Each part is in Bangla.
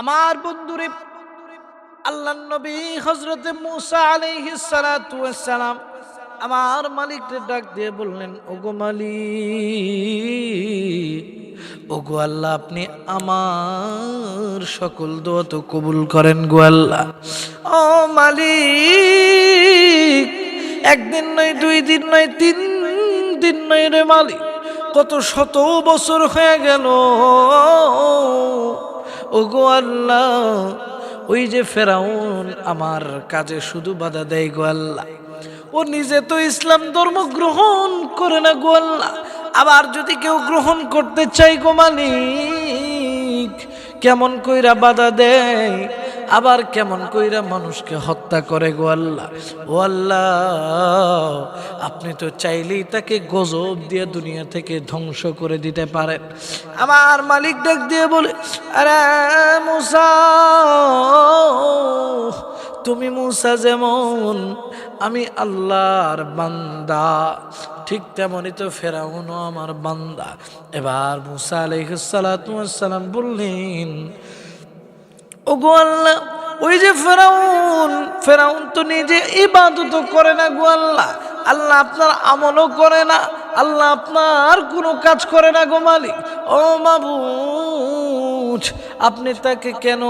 আমার বন্ধুরে, আল্লাহ নবী হজরতে মুসা আলাইহিস সালাতু সালাম আমার মালিককে ডাক দিয়ে বললেন, ওগো মালিক, ওগো আল্লাহ, আপনি আমার সকল দোয়া তো কবুল করেন গো আল্লাহ। ও মালিক, একদিন নয়, দুই দিন নয়, তিন দিন নয় রে মালিক, কত শত বছর হয়ে গেল। ওগো আল্লাহ, ওই যে ফেরাউন আমার কাজে শুধু বাধা দেয় গো আল্লাহ। ও নিজে তো ইসলাম ধর্ম গ্রহণ করে না গো আল্লাহ। আবার যদি কেউ গ্রহণ করতে চাই গো মালিক, কেমন কইরা বাধা দেয়? আবার কেমন কইরা মানুষকে হত্যা করে গো আল্লাহ? ও আল্লাহ, আপনি তো চাইলেই তাকে গজব দিয়ে দুনিয়া থেকে ধ্বংস করে দিতে পারেন। আমার মালিক ডাক দিয়ে বলে, আরে মুসা, তুমি মুসা যেমন, আমি আল্লাহর বান্দা। ঠিক তেমনই তো ফেরাউনও আমার বান্দা। এবার মুসা আলাইসালাম বললেন ওগো আল্লাহ ওই যে ফেরাউন ফেরাউন তো নিজে ইবাদত করে না গো আল্লাহ। আল্লাহ আপনার আমলও করে না, আল্লাহ আপনার কোনো কাজ করে না গো মালিক। ও মাবুজ, আপনি তাকে কেন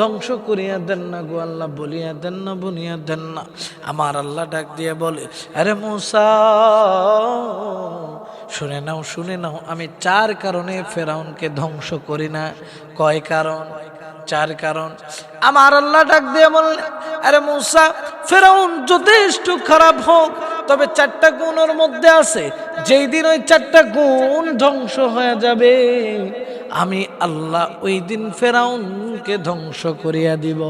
ধ্বংস করিয়া দেন না গো আল্লাহ, বলিয়া দেন না বলিয়া দেন না? আমার আল্লাহ ডাক দিয়ে বলে, আরে মূসা, শুনে নাও শুনে নাও, আমি চার কারণে ফেরাউনকে ধ্বংস করি না। কয় কারণ? চার কারণ। আমার আল্লাহ ডাক দিয়ে বললেন, আরে মূসা, ফেরাউন যথেষ্ট খারাপ হোক, তবে চারটা গুণ ওর মধ্যে আছে। যেই দিন ওই চারটা গুণ ধ্বংস হয়ে যাবে, আমি আল্লাহ ওই দিন ফেরাউনকে ধ্বংস করিয়া দিব।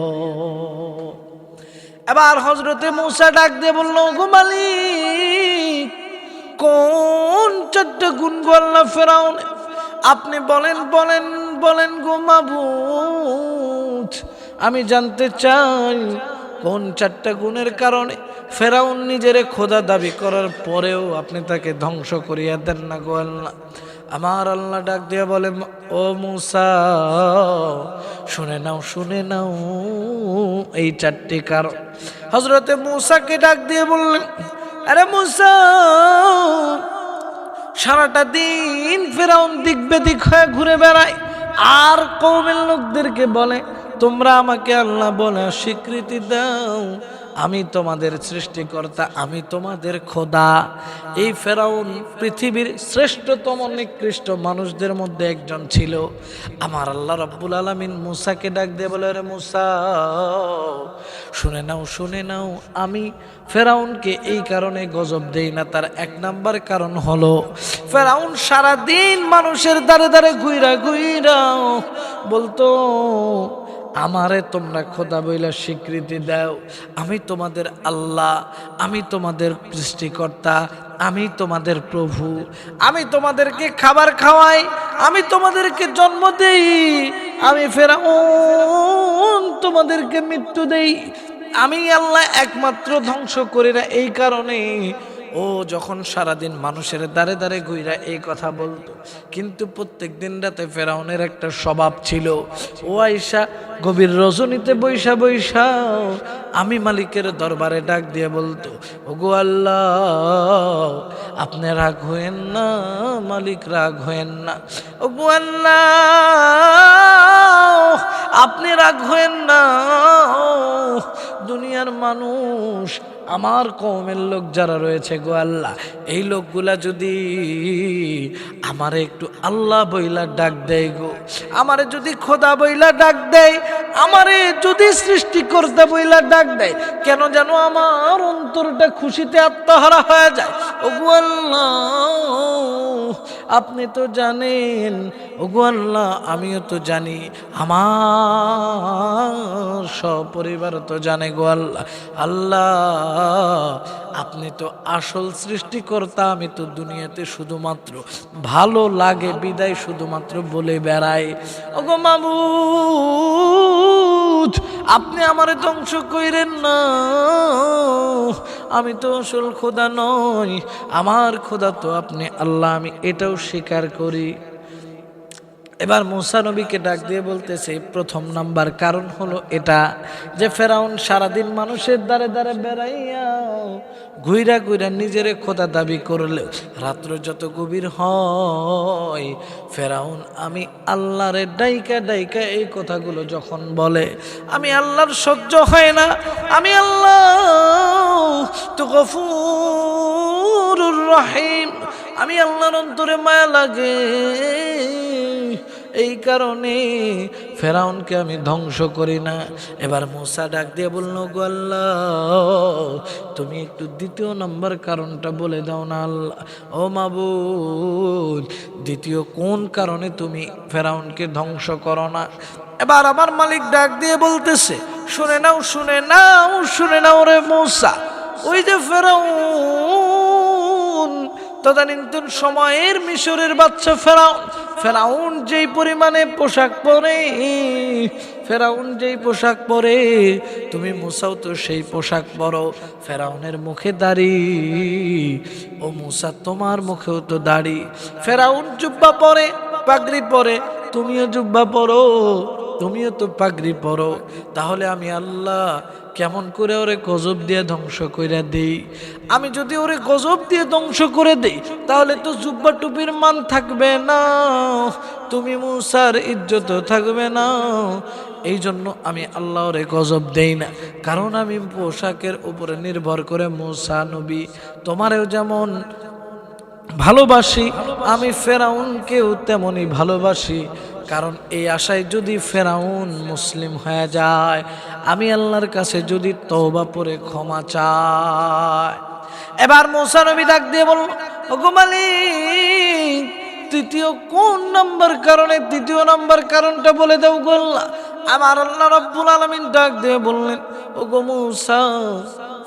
এবার হজরতে মূসা ডাক দিয়ে বলল গো মালিক, কোন চারটা গুণ আল্লাহ ফেরাউন আপনি বলেন বলেন বলেন, গো আমি জানতে চাই, কোন চারটা গুণের কারণে ফেরাউন নিজের খোদা দাবি করার পরেও আপনি তাকে ধ্বংস করিয়া দেন না গো আল্লাহ? আমার আল্লাহ ডাক দিয়ে বলে, ও মুসা, শুনে নাও শুনে নাও, এই চারটি কারণ। হজরতে মুসাকে ডাক দিয়ে বললেন, আরে মুসা, সারাটা দিন ফেরাউন দিক বেদিক হয়ে ঘুরে বেড়ায়। আর কৌমের লোকদেরকে বলে, তোমরা আমাকে আল্লাহ বলে স্বীকৃতি দাও। আমি তোমাদের সৃষ্টিকর্তা, আমি তোমাদের খোদা। এই ফেরাউন পৃথিবীর শ্রেষ্ঠতম নিকৃষ্ট মানুষদের মধ্যে একজন ছিল। আমার আল্লাহ রব্বুল আলমিন মুসাকে ডাক দিয়ে বলে রে মুসা, শুনে নাও শুনে নাও, আমি ফেরাউনকে এই কারণে গজব দেই না। তার এক নাম্বার কারণ হলো ফেরাউন সারা দিন মানুষের দ্বারে দ্বারে ঘুইরা ঘুইরাও বলতো, আমারে তোমরা খোদা বইলা স্বীকৃতি দাও। আমি তোমাদের আল্লাহ, আমি তোমাদের সৃষ্টিকর্তা, আমি তোমাদের প্রভু। আমি তোমাদেরকে খাবার খাওয়াই, আমি তোমাদেরকে জন্ম দেই। আমি ফেরাউন তোমাদেরকে মৃত্যু দেই। আমি আল্লাহ একমাত্র ধ্বংস করি না এই কারণে। ও যখন সারাদিন মানুষের দ্বারে দ্বারে ঘুইরা এই কথা বলতো, কিন্তু প্রত্যেক দিন রাতে ফেরাউনের একটা স্বভাব ছিল, ও আইসা গভীর রজনীতে বৈশা বৈশা। আমি মালিকের দরবারে ডাক দিয়ে বলতো ও গো আল্লাহ, আপনি রাগ হয়েন না, মালিক রাগ হয়েন না। ও গো আল্লাহ, আপনি রাগ হয়েন না, দুনিয়ার মানুষ আমার কমের লোক যারা রয়েছে গো আল্লাহ, এই লোকগুলা যদি আমারে একটু আল্লাহ বইলা ডাক দেয় গো, আমারে যদি খোদা বইলা ডাক দেয়, আমারে যদি সৃষ্টি করতে বইলা ডাক দেয়, কেন যেন আমার অন্তরটা খুশিতে আত্মহারা হয়ে যায়? ও গো আল্লাহ আপনি তো জানেন, ওগো আল্লাহ, আমিও তো জানি। আমার সপরিবার তো জানে গো আল্লাহ। আল্লাহ, আপনি তো আসল সৃষ্টিকর্তা, আমি তো দুনিয়াতে শুধুমাত্র ভালো লাগে, বিদায় শুধুমাত্র বলে বেড়াই। ওগো মাবুদ আপনি আমারে ধ্বংস কইরেন না। আমি তো আসল খোদা নই, আমার খোদা তো আপনি, আল্লাহ আমি এটাও স্বীকার করি। এবার মুসা নবীকে ডাক দিয়ে বলতেছে, প্রথম নাম্বার কারণ হলো এটা যে ফেরাউন সারাদিন মানুষের দ্বারে দ্বারে বেড়াইয়া ঘুইরা ঘুইরা নিজের খোদা দাবি করলে, রাত্র যত গভীর হয়, ফেরাউন, আমি আল্লাহরে ডাইকা ডাইকা এই কথাগুলো যখন বলে, আমি আল্লাহর সহ্য হয় না, আমি আল্লাহ তো গফুরুর রহিম, আমি আল্লাহর অন্তরে মায়া লাগে। এই কারণে ফেরাউনকে আমি ধ্বংস করি না। এবার মুসা ডাক দিয়ে বলল, গো আল্লাহ, তুমি একটু দ্বিতীয় নম্বর কারণটা বলে দাও না আল্লাহ। ও মাবুদ, দ্বিতীয় কোন কারণে তুমি ফেরাউনকে ধ্বংস করো না? এবার আমার মালিক ডাক দিয়ে বলতেছে, শুনে নাও শুনে নাও শুনে নাও রে মৌসা, ওই যে ফেরাউন তদানীন্তন সময়ের মিশরের বাচ্চা ফেরাউন ফেরাউন যেই পরিমাণে পোশাক পরে, ফেরাউন যেই পোশাক পরে, তুমি মুসাও তো সেই পোশাক পরো, ফেরাউনের মুখে দাড়ি, ও মুসা তোমার মুখেও তো দাড়ি, ফেরাউন জুব্বা পরে, পাগড়ি পরে, তুমিও জুব্বা পরো। তুমিও তো পাগড়ি পরো। তাহলে আমি আল্লাহ কেমন করে ওরে গজব দিয়ে ধ্বংস করে দেই? আমি যদি ওরে গজব দিয়ে ধ্বংস করে দেই, তাহলে তো জুব্বা টুপির মান থাকবে না। তুমি মুসার ইজ্জত থাকবে না। এই জন্য আমি আল্লাহ ওরে গজব দেই না। কারণ আমি পোশাকের উপরে নির্ভর করে মুসা নবী। তোমারেও যেমন ভালোবাসি, আমি ফেরাউনকেও তেমনই ভালোবাসি। কারণ এই আশায় যদি ফেরাউন মুসলিম হয়ে যায়, আমি আল্লাহর কাছে যদি তওবা পরে ক্ষমা চায় এবার নবী ডাক দিয়ে বলল, ওগো মালিক, তৃতীয় কোন নম্বর কারণে, তৃতীয় নম্বর কারণটা বলে দাও গোল্লা আমার আল্লাহ রব্বুল আলমিন ডাক দিয়ে বললেন, ওগো মুসা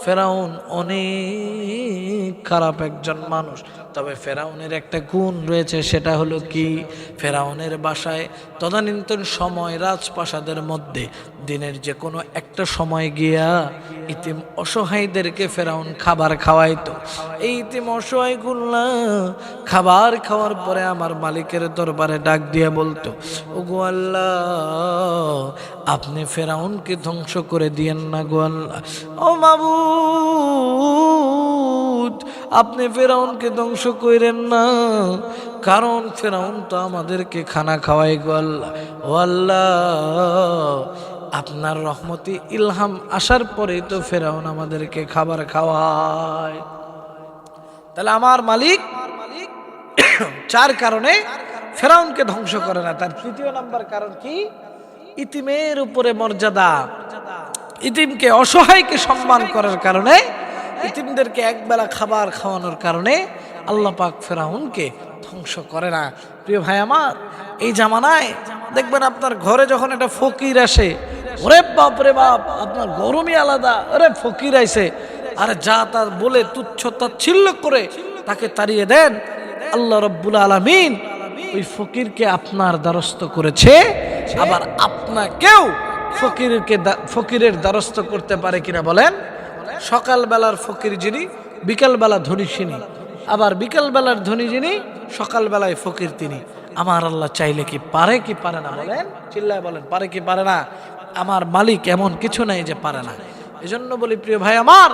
ফেরাউন অনেক খারাপ একজন মানুষ। তবে ফেরাউনের একটা গুণ রয়েছে, সেটা হলো কি? ফেরাউনের বাসায় তদানীন্তন সময় রাজপ্রাসাদের মধ্যে দিনের যে কোনো একটা সময় গিয়া ইতিম অসহায়দেরকে ফেরাউন খাবার খাওয়াইতো। এই ইতিম অসহায়গুলা খাবার খাওয়ার পরে আমার মালিকের দরবারে ডাক দিয়ে বলতো, ওগো আল্লাহ আপনি ফেরাউনকে ধ্বংস করে দিয়েন না গো আল্লাহ। ও মাবুদ, আপনি ফেরাউনকে ধ্বংস করেন না। কারণ ফেরাউন তো আমাদেরকে খানা খাওয়াই গো আল্লাহ। ও আল্লাহ, আপনার রহমতি ইলহাম আসার পরেই তো ফেরাউন আমাদেরকে খাবার খাওয়ায়। তাহলে আমার মালিক চার কারণে ফেরাউনকে ধ্বংস করে না। তার তৃতীয় নাম্বার কারণ কি? ইতিমের উপরে মর্যাদা। ইতিমকে অসহায়কে সম্মান করার কারণে, ইতিমদেরকে একবেলা খাবার খাওয়ানোর কারণে আল্লাহ পাক ফেরাউনকে ধ্বংস করে না। প্রিয় ভাই আমার, এই জামানায় দেখবেন আপনার ঘরে যখন একটা ফকির আসে, ওরে বাপ রে বাপ, আপনার গরমই আলাদা ওরে ফকির আইছে, আরে যা তার বলে তুচ্ছ তাচ্ছিল্য করে তাকে তাড়িয়ে দেন, আল্লাহ রব্বুল আলমিন ওই ফকিরকে আপনার দ্বারস্থ করেছে। আবার আপনাকেও ফকিরকে ফকিরের দ্বারস্থ করতে পারে কিনা বলেন? সকালবেলার ফকির যিনি, বিকালবেলা ধনী তিনি আবার বিকালবেলার ধনী যিনি, সকালবেলায় ফকির তিনি। আমার আল্লাহ চাইলে কি পারে কি পারে না বলেন? চিল্লায় বলেন, পারে কি পারে না? আমার মালিক এমন কিছু নাই যে পারে না। এজন্য বলি, প্রিয় ভাই আমার,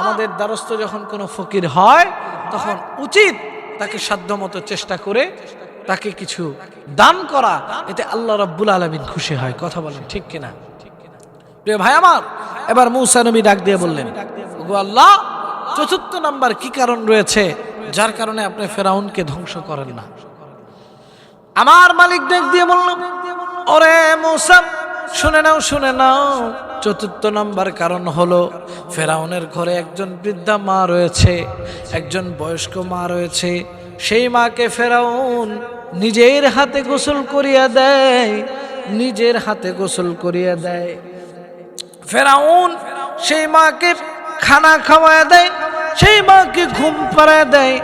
আমাদের দ্বারস্থ যখন কোনো ফকির হয়, তখন উচিত তাকে সাধ্যমতো চেষ্টা করে তাকে কিছু দান করা, এতে আল্লাহ রব্বুল আলমিন খুশি হয়। কথা বলেন, ঠিক কিনা? প্রিয় ভাই আমার, এবার মৌসা নবী ডাক দিয়ে বললেন আল্লাহ, চতুর্থ নাম্বার কি কারণ রয়েছে যার কারণে আপনি ফেরাউনকে ধ্বংস করেন না? আমার মালিক ডাক দিয়ে বলল, ওরে মৌসা, শুনে নাও শুনে নাও, চতুর্থ নাম্বার কারণ হলো ফেরাউনের ঘরে একজন বৃদ্ধা মা রয়েছে, একজন বয়স্ক মা রয়েছে সেই মাকে ফেরাউন নিজের হাতে গোসল করিয়া দেয়, নিজের হাতে গোসল করিয়া দেয়। ফেরাউন সেই মাকে খানা খাওয়ায় দেয়, সেই মাকে ঘুম পাড়ায় দেয়।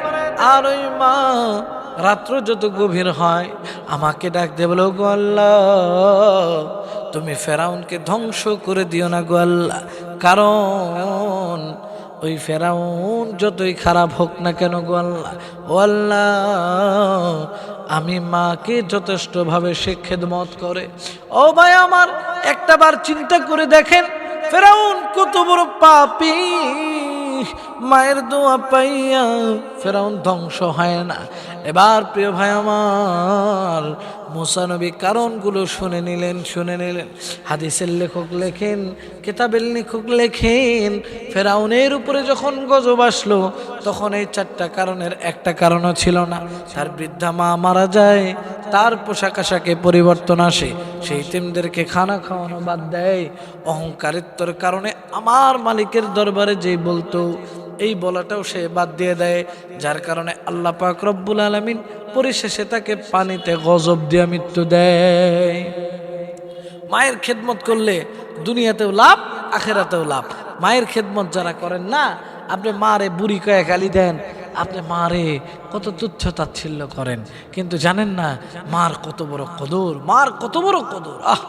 আর ওই মা রাত্র যত গভীর হয়, আমাকে ডাক দে বলো তুমি ফেরাউনকে ধ্বংস করে দিও না গো আল্লাহ। কারণ ওই ফেরাউন যতই খারাপ হোক না কেন গো আল্লাহ। ও আল্লাহ, আমি মাকে যথেষ্টভাবে সে খেদমত করে। ও ভাই আমার, একটা বার চিন্তা করে দেখেন, ফেরাউন কত বড় পাপি। মায়ের দোয়া পাইয়া ফেরাউন ধ্বংস হয় না। এবার প্রিয় ভাই আমার মুসানবী কারণগুলো শুনে নিলেন শুনে নিলেন। হাদিসের লেখক লেখেন, কেতাবের লেখক লেখেন, ফেরাউনের উপরে যখন গজব আসলো, তখন এই চারটা কারণের একটা কারণও ছিল না। তার বৃদ্ধা মা মারা যায়, তার পোশাক আশাকে পরিবর্তন আসে। সেই তিমদেরকে খানা খাওয়ানো বাদ দেয়। অহংকারিত্বর কারণে আমার মালিকের দরবারে যেই বলতো এই বলাটাও সে বাদ দিয়ে দেয়, যার কারণে আল্লাহ পাক রব্বুল আলমিন পরিশেষে তাকে পানিতে গজব দিয়ে মৃত্যু দেয়। মায়ের খেদমত করলে দুনিয়াতেও লাভ, আখেরাতেও লাভ। মায়ের খেদমত যারা করেন না, আপনি মারে বুড়ি কয়ে গালি দেন, আপনি মারে কত তুচ্ছ তাচ্ছিল্য করেন। কিন্তু জানেন না, মার কত বড় কদর, মার কত বড় কদর। আহ,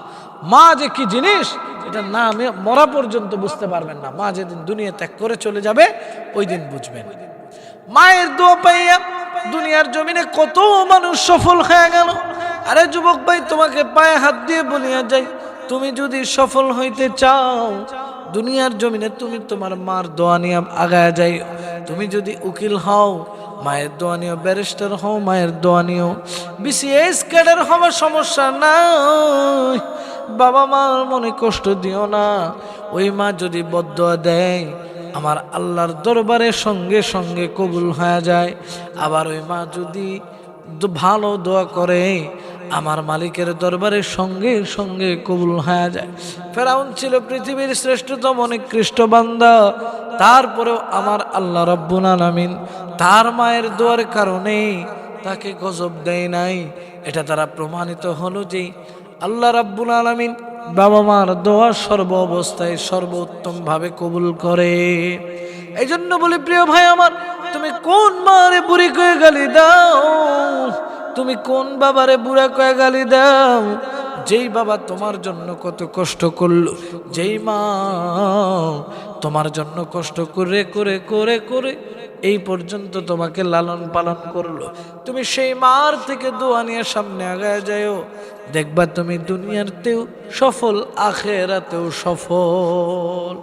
মা যে কি জিনিস এটা না মরা পর্যন্ত বুঝতে পারবেন না। মা যেদিন দুনিয়া ত্যাগ করে চলে যাবে, ওই দিন বুঝবেন। মায়ের দোয়া পাইয়া দুনিয়ার জমিনে কত মানুষ সফল হয়ে গেল। আরে যুবক ভাই, তোমাকে পায়ে হাত দিয়ে বলিয়া যাই, তুমি যদি সফল হইতে চাও, দুনিয়ার জমিনে তুমি তোমার মার দোয়া নিয়ে আগায় যাই। তুমি যদি উকিল হও, মায়ের দোয়া নিও, ব্যারিস্টার হও, মায়ের দোয়া নিও। বিসিএস ক্যাডার হওয়ার সমস্যা নাই। বাবা মার মনে কষ্ট দিও না। ওই মা যদি বদয়া দেয়, আমার আল্লাহর দরবারে সঙ্গে সঙ্গে কবুল হয়ে যায়। আবার ওই মা যদি ভালো দোয়া করে, আমার মালিকের দরবারে সঙ্গে সঙ্গে কবুল হয়ে যায়। ফেরাউন ছিল পৃথিবীর শ্রেষ্ঠতম নিকৃষ্ট বান্দা। তারপরেও আমার আল্লাহ রব্বুল আলামিন তার মায়ের দোয়ার কারণে তাকে গজব দেয় নাই। এটা তারা প্রমাণিত হলো যে আল্লাহ রাব্বুল আলামিন বাবা মার দোয়া সর্ব অবস্থায় সর্বোত্তম ভাবে কবুল করে। এই জন্য বলি, প্রিয় ভাই আমার, তুমি কোন মারে বুড়ি কয়ে গালি দাও? তুমি কোন বাবারে বুড়া কয়ে গালি দাও? যেই বাবা তোমার জন্য কত কষ্ট করল, যেই মা তোমার জন্য কষ্ট করে করে করে করে এই পর্যন্ত তোমাকে লালন পালন করল। তুমি সেই মার থেকে দোয়া নিয়ে সামনে আগায় যাও দেখবা তুমি দুনিয়ারতেও সফল, আখেরাতেও সফল।